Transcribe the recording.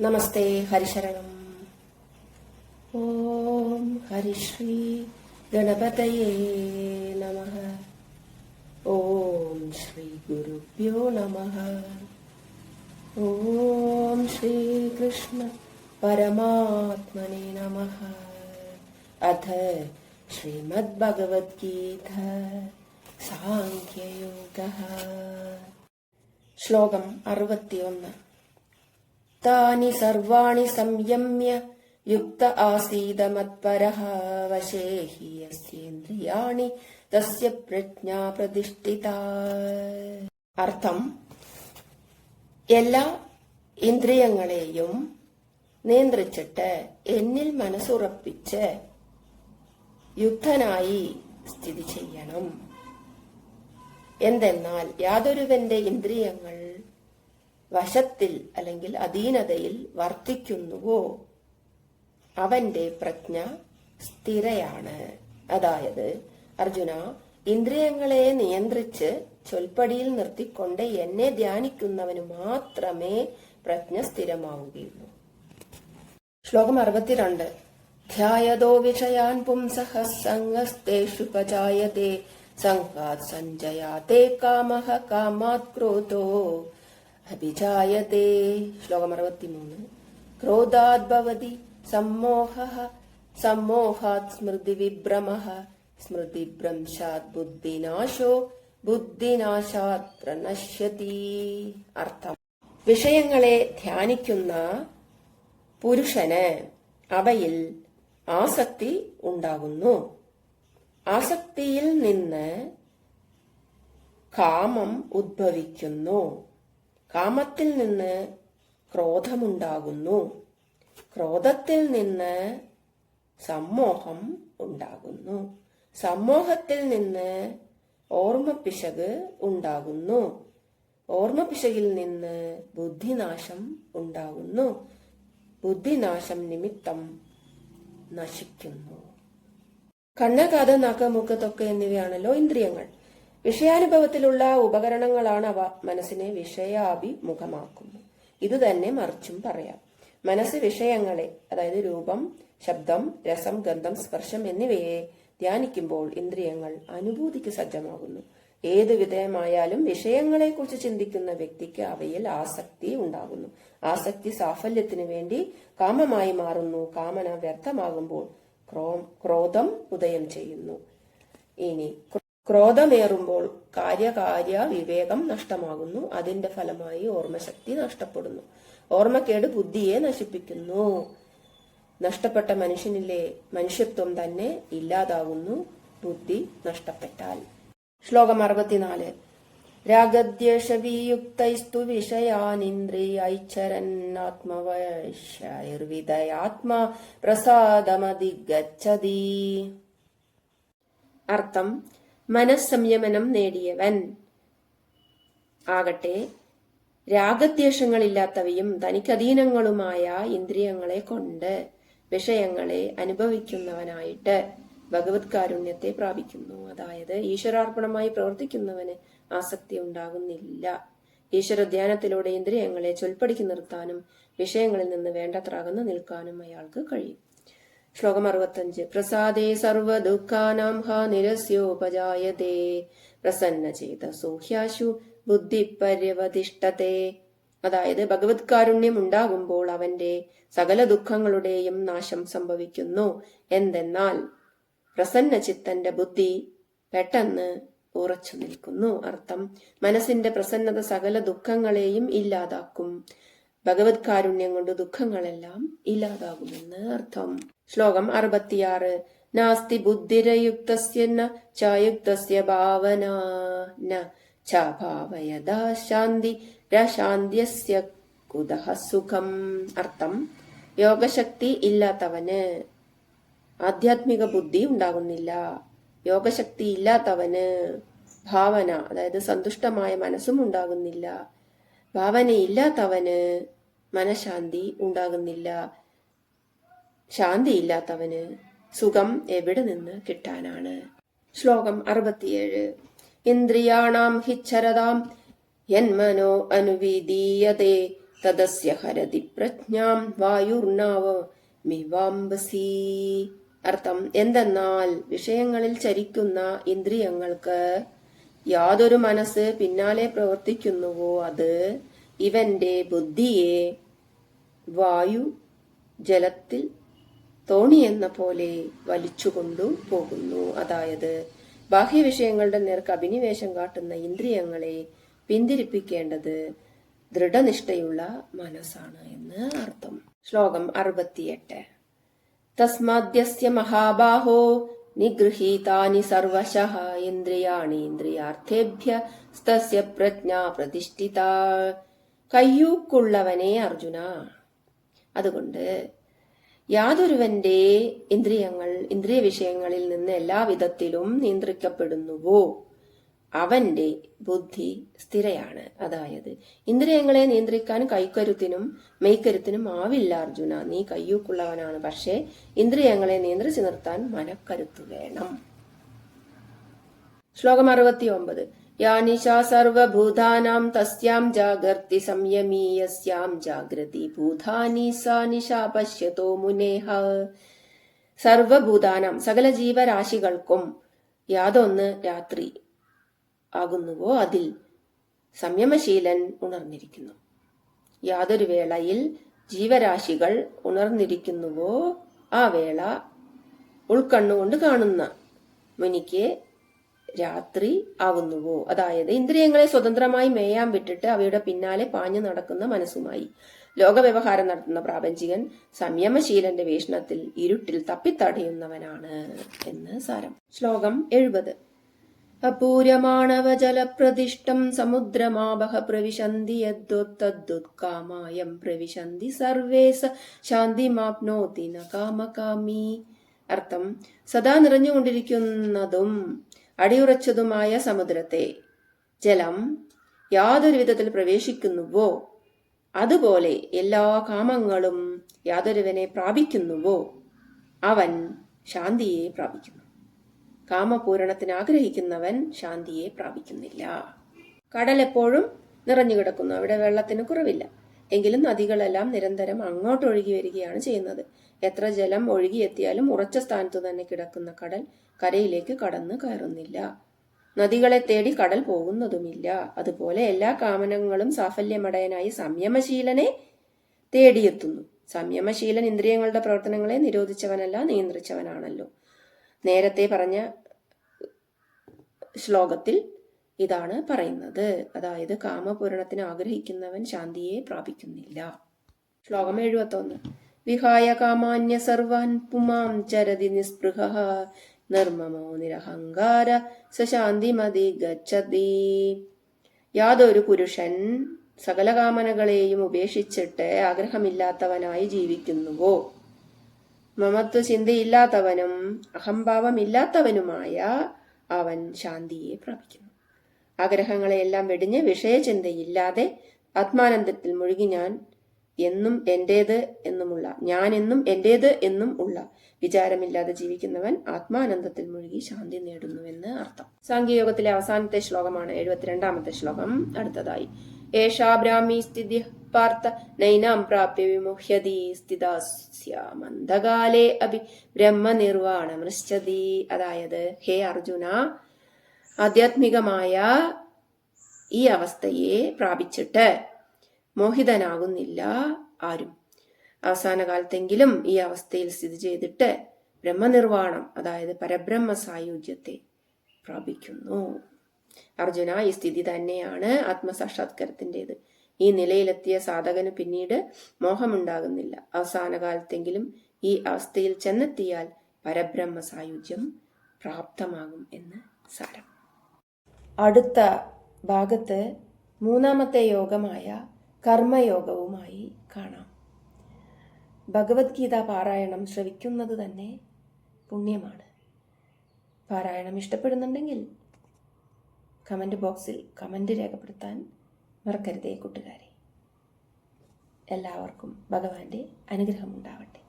नमस्ते हरिशरणम्। ॐ हरिश्री गणपतये नमः। ॐ श्रीगुरुभ्यो नमः। ॐ श्रीकृष्ण परमात्मने नमः। अथ श्रीमद्भगवद्गीता साङ्ख्ययोगः। श्लोकम् अर्वत्यं താനി സർവാണി സംയമ്യ യുക്ത ആസീത മത്പരഃ വശേ ഹി യസ്യേന്ദ്രിയാണി തസ്യ പ്രജ്ഞാ പ്രതിഷ്ഠിത അർത്ഥം എല്ലാ ഇന്ദ്രിയങ്ങളെയും നിയന്ത്രിച്ചിട്ട് എന്നിൽ മനസ്സുറപ്പിച്ച് യുക്തനായി സ്ഥിതി ചെയ്യണം. എന്തെന്നാൽ യാതൊരുവന്റെ ഇന്ദ്രിയങ്ങൾ വശത്തിൽ അല്ലെങ്കിൽ അധീനതയിൽ വർത്തിക്കുന്നുവോ? അവന്റെ പ്രജ്ഞ സ്ഥിരയാണ്. അതായത് അർജുന ഇന്ദ്രിയങ്ങളെ നിയന്ത്രിച്ച് ചൊൽപ്പടിയിൽ നിർത്തിക്കൊണ്ട് എന്നെ ധ്യാനിക്കുന്നവന് മാത്രമേ പ്രജ്ഞ സ്ഥിരമാവുകയുള്ളൂ. ശ്ലോകം അറുപത്തിരണ്ട്. ധ്യായതോ വിഷയാൻ പുംസഹ സംഗസ്തേഷു പജായതേ സംഘാത് സഞ്ജയാതേ കാമഹ കാമാത് ക്രോധോ. അഭിജായതേ ശ്ലോകം അറുപത്തിമൂന്ന് ക്രോധാത് ഭവതി സമ്മോഹ സമ്മോഹാത് സ്മൃതി വിഭ്രമ സ്മൃതിഭ്രംശാത് ബുദ്ധിനാശോ ബുദ്ധിനാശാത് പ്രണശ്യതി അർത്ഥം വിഷയങ്ങളെ ധ്യാനിക്കുന്ന പുരുഷന് അവയിൽ ആസക്തി ഉണ്ടാകുന്നു. ആസക്തിയിൽ നിന്ന് കാമം ഉദ്ഭവിക്കുന്നു. കാമത്തിൽ നിന്ന് ക്രോധമുണ്ടാകുന്നു. ക്രോധത്തിൽ നിന്ന് സമ്മോഹം ഉണ്ടാകുന്നു. സമ്മോഹത്തിൽ നിന്ന് ഓർമ്മപ്പിശക് ഉണ്ടാകുന്നു. ഓർമ്മപ്പിശകിൽ നിന്ന് ബുദ്ധിനാശം ഉണ്ടാകുന്നു. ബുദ്ധിനാശം നിമിത്തം നശിക്കുന്നു. കണ്ണ് കഥ നാക്ക് എന്നിവയാണല്ലോ ഇന്ദ്രിയങ്ങൾ. വിഷയാനുഭവത്തിലുള്ള ഉപകരണങ്ങളാണ് അവ. മനസ്സിനെ വിഷയാഭിമുഖമാക്കുന്നു. ഇതുതന്നെ മറിച്ചും പറയാം. മനസ്സ് വിഷയങ്ങളെ അതായത് രൂപം ശബ്ദം രസം ഗന്ധം സ്പർശം എന്നിവയെ ധ്യാനിക്കുമ്പോൾ ഇന്ദ്രിയങ്ങൾ അനുഭൂതിക്ക് സജ്ജമാകുന്നു. ഏത് വിധേയമായാലും വിഷയങ്ങളെക്കുറിച്ച് ചിന്തിക്കുന്ന വ്യക്തിക്ക് അവയിൽ ആസക്തി ഉണ്ടാകുന്നു. ആസക്തി സാഫല്യത്തിനു വേണ്ടി കാമമായി മാറുന്നു. കാമന വ്യർത്ഥമാകുമ്പോൾ ക്രോ- ക്രോധം ഉദയം ചെയ്യുന്നു. ഇനി ക്രോധമേറുമ്പോൾ കാര്യകാര്യ വിവേകം നഷ്ടമാകുന്നു. അതിന്റെ ഫലമായി ഓർമ്മശക്തി നഷ്ടപ്പെടുന്നു. ഓർമ്മക്കേട് ബുദ്ധിയെ നശിപ്പിക്കുന്നു. നഷ്ടപ്പെട്ട മനുഷ്യനിലെ മനുഷ്യത്വം തന്നെ ഇല്ലാതാകുന്നു. ബുദ്ധി നഷ്ടപ്പെട്ടാൽ. ശ്ലോകം അറുപത്തിനാല്. രാഗദ്വേഷവിയുക്തൈസ്തു വിഷയാനിന്ദ്രിയൈച്ചരന്നാത്മവശൈർവിദയാത്മാ പ്രസാദമതിഗച്ഛതി അർത്ഥം മനസ്സംയമനം നേടിയവൻ. ആകട്ടെ രാഗദ്വേഷങ്ങളില്ലാത്തവയും തനിക്കധീനങ്ങളുമായ ഇന്ദ്രിയങ്ങളെ കൊണ്ട് വിഷയങ്ങളെ അനുഭവിക്കുന്നവനായിട്ട് ഭഗവത് കാരുണ്യത്തെ പ്രാപിക്കുന്നു. അതായത് ഈശ്വരാർപ്പണമായി പ്രവർത്തിക്കുന്നവന് ആസക്തി ഉണ്ടാകുന്നില്ല. ഈശ്വരധ്യാനത്തിലൂടെ ഇന്ദ്രിയങ്ങളെ ചൊൽപ്പടിക്ക് നിർത്താനും വിഷയങ്ങളിൽ നിന്ന് വേണ്ടത്ര അകന്നു നിൽക്കാനും അയാൾക്ക് കഴിയും. ശ്ലോകം അറുപത്തഞ്ച്. പ്രസാദേ സർവദുഃഖാനാം ഹാ നിരസ്യോപജായതേ. പ്രസന്ന ചെയ്ത സൂഹ്യാശു ബുദ്ധി പര്യവതിഷ്ഠത്തെ അതായത് ഭഗവത് കാരുണ്യം ഉണ്ടാകുമ്പോൾ അവന്റെ സകല ദുഃഖങ്ങളുടെയും നാശം സംഭവിക്കുന്നു. എന്തെന്നാൽ പ്രസന്ന ചിത്തന്റെ ബുദ്ധി പെട്ടെന്ന് ഉറച്ചു നിൽക്കുന്നു. അർത്ഥം മനസ്സിന്റെ പ്രസന്നത സകല ദുഃഖങ്ങളെയും ഇല്ലാതാക്കും. ഭഗവത് കാരുണ്യം കൊണ്ട് ദുഃഖങ്ങളെല്ലാം ഇല്ലാതാകുമെന്ന് അർത്ഥം. ശ്ലോകം അറുപത്തിയാറ്. നാസ്തി ബുദ്ധിരയുക്തസ്യ ചായുക്തസ്യ ഭാവന ശാന്തി രശാന്ത്യസ്യ കുതഹ സുഖം. അർത്ഥം യോഗശക്തി ഇല്ലാത്തവന് ആധ്യാത്മിക ബുദ്ധി ഉണ്ടാകുന്നില്ല. യോഗശക്തി ഇല്ലാത്തവന് ഭാവന അതായത് സന്തുഷ്ടമായ മനസ്സും ഉണ്ടാകുന്നില്ല. ഭാവനയില്ലാത്തവന് മനഃശാന്തി ഉണ്ടാകുന്നില്ല. ശാന്തിയില്ലാത്തവന് സുഖം എവിടെ നിന്ന് കിട്ടാനാണ്? ശ്ലോകം അറുപത്തിയേഴ്. ഇന്ദ്രിയാണാം ഹിച്ഛരതാം യന്മനോ അനുവിധീയതേ തദസ്യ ഹരതി പ്രജ്ഞാം വായുർണാവ മിവാംബസി. അർത്ഥം എന്തെന്നാൽ വിഷയങ്ങളിൽ ചരിക്കുന്ന ഇന്ദ്രിയങ്ങൾക്ക് യാതൊരു മനസ്സ് പിന്നാലെ പ്രവർത്തിക്കുന്നുവോ അത് ഇവന്റെ ബുദ്ധിയെ വായു ജലത്തിൽ തോണി എന്ന പോലെ വലിച്ചുകൊണ്ടു പോകുന്നു. അതായത് ബാഹ്യവിഷയങ്ങളുടെ നേർക്ക് അഭിനിവേശം കാട്ടുന്ന ഇന്ദ്രിയങ്ങളെ പിന്തിരിപ്പിക്കേണ്ടത് ദൃഢനിഷ്ഠയുള്ള മനസ്സാണ് എന്ന് അർത്ഥം. ശ്ലോകം അറുപത്തിയെട്ട്. തസ്മാദ്യസ്യ മഹാബാഹോ നിഗൃഹീതാനി സർവശ ഇന്ദ്രിയാണി ഇന്ദ്രിയാർത്ഥേഭ്യ സ്തസ്യ പ്രജ്ഞ പ്രതിഷ്ഠിത. കയ്യൂക്കുള്ളവനെ അർജുന. അതുകൊണ്ട് യാതൊരുവന്റെ ഇന്ദ്രിയങ്ങൾ ഇന്ദ്രിയ വിഷയങ്ങളിൽ നിന്ന് എല്ലാവിധത്തിലും നിയന്ത്രിക്കപ്പെടുന്നുവോ? അവന്റെ ബുദ്ധി സ്ഥിരയാണ്. അതായത് ഇന്ദ്രിയങ്ങളെ നിയന്ത്രിക്കാൻ കൈക്കരുത്തിനും മെയ്ക്കരുത്തിനും ആവില്ല അർജുന. നീ കയ്യൂക്കുള്ളവനാണ്. പക്ഷേ ഇന്ദ്രിയങ്ങളെ നിയന്ത്രിച്ചു നിർത്താൻ മനക്കരുത്തു വേണം. ശ്ലോകം അറുപത്തി ഒമ്പത് യാനിശാ സർവഭൂതാനാം തസ്യാം ജാഗർത്തി जागर्ति संयमीयस्यां ജാഗ്രതി ഭൂതാനി സാ നിശാ പശ്യതോ മുനേഹ സർവഭൂതാനാം സകല ജീവരാശികൾക്കും യാതൊന്ന് രാത്രി ആകുന്നുവോ അതിൽ സംയമശീലൻ ഉണർന്നിരിക്കുന്നു. യാതൊരു വേളയിൽ ജീവരാശികൾ ഉണർന്നിരിക്കുന്നുവോ ആ വേള ഉൾക്കണ്ണുകൊണ്ട് കാണുന്ന മുനിക്ക് രാത്രി ആകുന്നുവോ അതായത് ഇന്ദ്രിയങ്ങളെ സ്വതന്ത്രമായി മേയാൻ വിട്ടിട്ട് അവയുടെ പിന്നാലെ പാഞ്ഞു നടക്കുന്ന മനസ്സുമായി. ലോകവ്യവഹാരം നടത്തുന്ന പ്രാപഞ്ചികൻ സംയമശീലന്റെ വീക്ഷണത്തിൽ ഇരുട്ടിൽ തപ്പിത്തടയുന്നവനാണ് എന്ന് സാരം. ശ്ലോകം എഴുപത്. അപൂര്യമാണവജലപ്രതിഷ്ഠം സമുദ്രമാപഹ പ്രവിശന്തി യദ്ദുത്തദ്ദുത്കാമായം പ്രവിശന്തി സർവേ സ ശാന്തിമാപ്നോതി ന കാമകാമി. അർത്ഥം സദാ നിറഞ്ഞുകൊണ്ടിരിക്കുന്നതും അടിയുറച്ചതുമായ സമുദ്രത്തെ ജലം യാതൊരു വിധത്തിൽ പ്രവേശിക്കുന്നുവോ? അതുപോലെ എല്ലാ കാമങ്ങളും യാതൊരുവനെ പ്രാപിക്കുന്നുവോ? അവൻ ശാന്തിയെ പ്രാപിക്കുന്നു. കാമപൂരണത്തിന് ആഗ്രഹിക്കുന്നവൻ ശാന്തിയെ പ്രാപിക്കുന്നില്ല. കടൽ എപ്പോഴും നിറഞ്ഞു കിടക്കുന്നു. അവിടെ വെള്ളത്തിന് കുറവില്ല. എങ്കിലും നദികളെല്ലാം നിരന്തരം അങ്ങോട്ട് ഒഴുകി വരികയാണ് ചെയ്യുന്നത്. എത്ര ജലം ഒഴുകിയെത്തിയാലും ഉറച്ച സ്ഥാനത്തു തന്നെ കിടക്കുന്ന കടൽ കരയിലേക്ക് കടന്നു കയറുന്നില്ല. നദികളെ തേടി കടൽ പോകുന്നതുമില്ല. അതുപോലെ എല്ലാ കാമനങ്ങളും സാഫല്യമടയനായി സംയമശീലനെ തേടിയെത്തുന്നു. സംയമശീലൻ ഇന്ദ്രിയങ്ങളുടെ പ്രവർത്തനങ്ങളെ നിരോധിച്ചവനല്ല നിയന്ത്രിച്ചവനാണല്ലോ. നേരത്തെ പറഞ്ഞ ശ്ലോകത്തിൽ ഇതാണ് പറയുന്നത്. അതായത് കാമപൂരണത്തിന് ആഗ്രഹിക്കുന്നവൻ ശാന്തിയെ പ്രാപിക്കുന്നില്ല. ശ്ലോകം എഴുപത്തൊന്ന്. വിഹായ കാമാന്യ സർവാൻ പുമാം ചരതി നിസ്പൃഹ നിർമ്മമോ നിരഹങ്കാര സശാന്തിമതി ഗച്ഛതി. യാതൊരു പുരുഷൻ സകല കാമനകളെയും ഉപേക്ഷിച്ചിട്ട് ആഗ്രഹമില്ലാത്തവനായി ജീവിക്കുന്നുവോ? മമത്വ ചിന്തയില്ലാത്തവനും അഹംഭാവമില്ലാത്തവനുമായ അവൻ ശാന്തിയെ പ്രാപിക്കുന്നു. ആഗ്രഹങ്ങളെയെല്ലാം വെടിഞ്ഞ് വിഷയചിന്തയില്ലാതെ ആത്മാനന്ദത്തിൽ മുഴുകി ഞാൻ എന്നും എന്റേത് എന്നുമുള്ള ഞാൻ എന്നും എന്റേത് എന്നും ഉള്ള വിചാരമില്ലാതെ ജീവിക്കുന്നവൻ ആത്മാനന്ദത്തിൽ മുഴുകി ശാന്തി നേടുന്നുവെന്ന് അർത്ഥം. സാങ്കേയോഗത്തിലെ അവസാനത്തെ ശ്ലോകമാണ് എഴുപത്തിരണ്ടാമത്തെ ശ്ലോകം. അടുത്തതായി. ഏഷാ ബ്രാഹ്മി സ്ഥിതി പാർത്ഥ നൈനാം പ്രാപ്യ വിമുഹ്യതി സ്ഥിതാസ്യ മന്ദകാലേ അഭി ബ്രഹ്മനിർവാണമൃശ്ചതി. അതായത് ഹേ അർജുന ആധ്യാത്മികമായ ഈ അവസ്ഥയെ പ്രാപിച്ചിട്ട് മോഹിതനാകുന്നില്ല ആരും. അവസാന കാലത്തെങ്കിലും ഈ അവസ്ഥയിൽ സ്ഥിതി ചെയ്തിട്ട് ബ്രഹ്മനിർവാണം അതായത് പരബ്രഹ്മ സായുജ്യത്തെ പ്രാപിക്കുന്നു. അർജുന ഈ സ്ഥിതി തന്നെയാണ് ആത്മസാക്ഷാത്കാരത്തിന്റെത്. ഈ നിലയിലെത്തിയ സാധകന് പിന്നീട് മോഹമുണ്ടാകുന്നില്ല. അവസാന കാലത്തെങ്കിലും ഈ അവസ്ഥയിൽ ചെന്നെത്തിയാൽ പരബ്രഹ്മ സായുജ്യം പ്രാപ്തമാകും എന്ന് സാരം. അടുത്ത ഭാഗത്ത് മൂന്നാമത്തെ യോഗമായ കർമ്മയോഗവുമായി കാണാം. ഭഗവത്ഗീത പാരായണം ശ്രവിക്കുന്നത് തന്നെ പുണ്യമാണ്. പാരായണം ഇഷ്ടപ്പെടുന്നുണ്ടെങ്കിൽ കമന്റ് ബോക്സിൽ കമന്റ് രേഖപ്പെടുത്താൻ മറക്കരുതേ കൂട്ടുകാരെ. എല്ലാവർക്കും ഭഗവാന്റെ അനുഗ്രഹമുണ്ടാവട്ടെ.